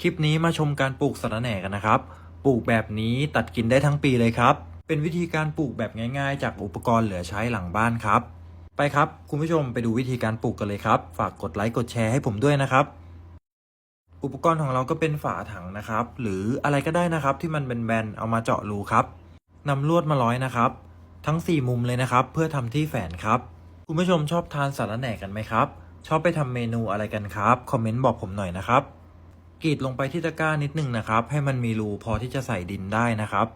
คลิปนี้มาชมการปลูกสะระแหน่กันนะครับ ปลูกแบบนี้ตัดกินได้ทั้งปีเลยครับ เป็นวิธีการปลูกแบบง่ายๆ จากอุปกรณ์เหลือใช้หลังบ้านครับ ไปครับ คุณผู้ชมไปดูวิธีการปลูกกันเลยครับ ฝากกดไลค์กดแชร์ให้ผมด้วยนะครับ อุปกรณ์ของเราก็เป็นฝาถังนะครับ หรืออะไรก็ได้นะครับที่มันเป็นแบนเอามาเจาะรูครับนำลวดมาร้อยนะครับ ทั้ง 4 มุมเลยนะครับ เพื่อทำที่แฝนครับ คุณผู้ชมชอบทานสาระแหน่กันไหมครับ ชอบไปทำเมนูอะไรกันครับ คอมเมนต์บอกผมหน่อยนะครับ กรีดลงไปที่ตะกร้านิดนึงนะครับ ให้มันมีรูพอที่จะใส่ดินได้นะครับ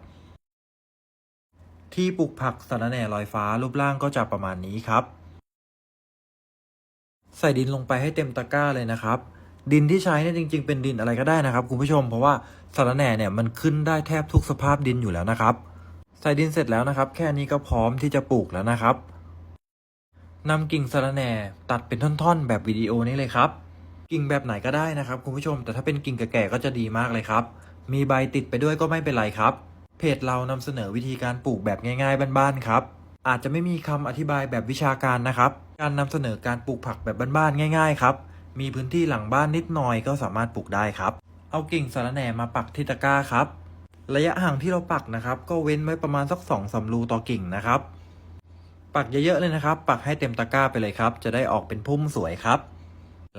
ที่ปลูกผักสาระแหน่ลอยฟ้ารูปร่างก็จะประมาณนี้ครับ ใส่ดินลงไปให้เต็มตะกร้าเลยนะครับ ดินที่ใช้เนี่ยจริง ๆ เป็นดินอะไรก็ได้นะครับคุณผู้ชม เพราะว่าสาระแหน่เนี่ยมันขึ้นได้แทบทุกสภาพดินอยู่แล้วนะครับ ใส่ดินเสร็จแล้วนะครับ แค่นี้ก็พร้อมที่จะปลูกแล้วนะครับนำกิ่งสาระแหน่ตัดเป็นท่อนๆ แบบวิดีโอนี้เลยครับ กิ่งแบบไหนก็ได้นะครับคุณผู้ชม แต่ถ้าเป็นกิ่งแก่ๆก็จะดีมากเลยครับ มีใบติดไปด้วยก็ไม่เป็นไรครับ เพจเรานำเสนอวิธีการปลูกแบบง่าย ๆ บ้านๆครับ อาจจะไม่มีคำอธิบายแบบวิชาการนะครับ การนำเสนอการปลูกผักแบบบ้านๆง่าย ๆ ครับ มีพื้นที่หลังบ้านนิดหน่อยก็สามารถปลูกได้ครับ เอากิ่งสารแหน่มาปักที่ตะกร้าครับ ระยะห่างที่เราปักนะครับ ก็เว้นไว้ประมาณสักสองสารูต่อกิ่งนะครับ ปักเยอะๆเลยนะครับ ปักให้เต็มตะกร้าไปเลยครับ จะได้ออกเป็นพุ่มสวยครับ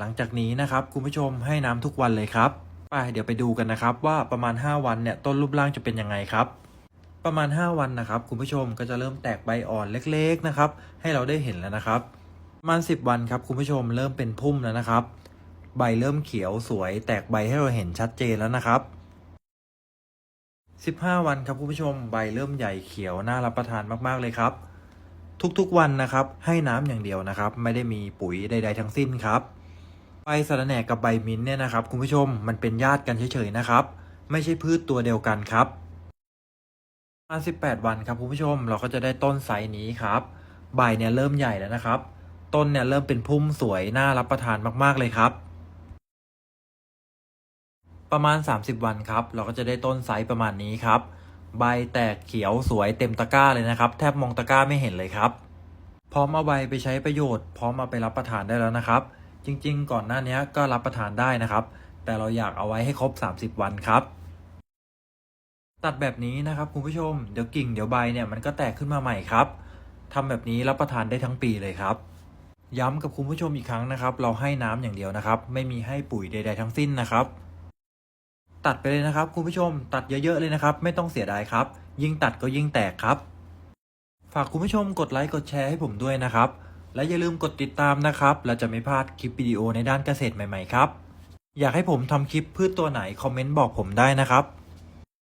หลังจากนี้นะครับคุณผู้ชมให้น้ำทุกวันเลยครับไปเดี๋ยวไปดูกันนะครับ ว่าประมาณ 5 วันเนี่ยต้นรูปร่างจะเป็นยังไงครับ ประมาณ 5 วันนะครับคุณผู้ชมก็จะเริ่มแตกใบอ่อนเล็กๆนะครับ ให้เราได้เห็นแล้วนะครับประมาณ 10 วันครับคุณผู้ชมเริ่มเป็นพุ่มแล้วนะครับ ใบเริ่มเขียวสวย แตกใบให้เราเห็นชัดเจนแล้วนะครับ15 วันครับคุณผู้ชมใบเริ่มใหญ่เขียวน่ารับประทานมากๆเลยครับ ทุกๆวันนะครับ ให้น้ำอย่างเดียวนะครับ ไม่ได้มีปุ๋ยใด ๆ ทั้งสิ้นครับ ใบสะระแหน่กับใบมิ้นท์เนี่ยนะครับคุณผู้ชมมันเป็นญาติกันเฉยๆนะครับ ไม่ใช่พืชตัวเดียวกันครับประมาณ18 วันครับคุณผู้ชมเราก็จะได้ต้นไซส์นี้ครับ ใบเนี่ยเริ่มใหญ่แล้วนะครับ ต้นเนี่ยเริ่มเป็นพุ่มสวยน่ารับประทานมากๆเลยครับ ประมาณ 30 วันครับ เราก็จะได้ต้นไซส์ประมาณนี้ครับ ใบแตกเขียวสวยเต็มตะกร้าเลยนะครับ แทบมองตะกร้าไม่เห็นเลยครับ พร้อมเอาใบไปใช้ประโยชน์ พร้อมเอาไปรับประทานได้แล้วนะครับ จริง ๆ ก่อนหน้านี้ก็รับประทานได้นะครับ แต่เราอยากเอาไว้ให้ครบ 30 วันครับ ตัดแบบนี้นะครับคุณผู้ชมเดี๋ยวกิ่งเดี๋ยวใบเนี่ยมันก็แตกขึ้นมาใหม่ครับทำแบบนี้รับประทานได้ทั้งปีเลยครับ ย้ำกับคุณผู้ชมอีกครั้งนะครับ เราให้น้ำอย่างเดียวนะครับ ไม่มีให้ปุ๋ยใด ๆ ทั้งสิ้นนะครับ ตัดไปเลยนะครับ คุณผู้ชม ตัดเยอะๆเลยนะครับ ไม่ต้องเสียดายครับ ยิ่งตัดก็ยิ่งแตกครับ ฝากคุณผู้ชมกดไลค์กดแชร์ให้ผมด้วยนะครับ และอย่าลืมกดติดตามนะครับ และจะไม่พลาดคลิปวิดีโอในด้านเกษตรใหม่ๆครับ อยากให้ผมทำคลิปพืชตัวไหนคอมเมนต์บอกผมได้นะครับ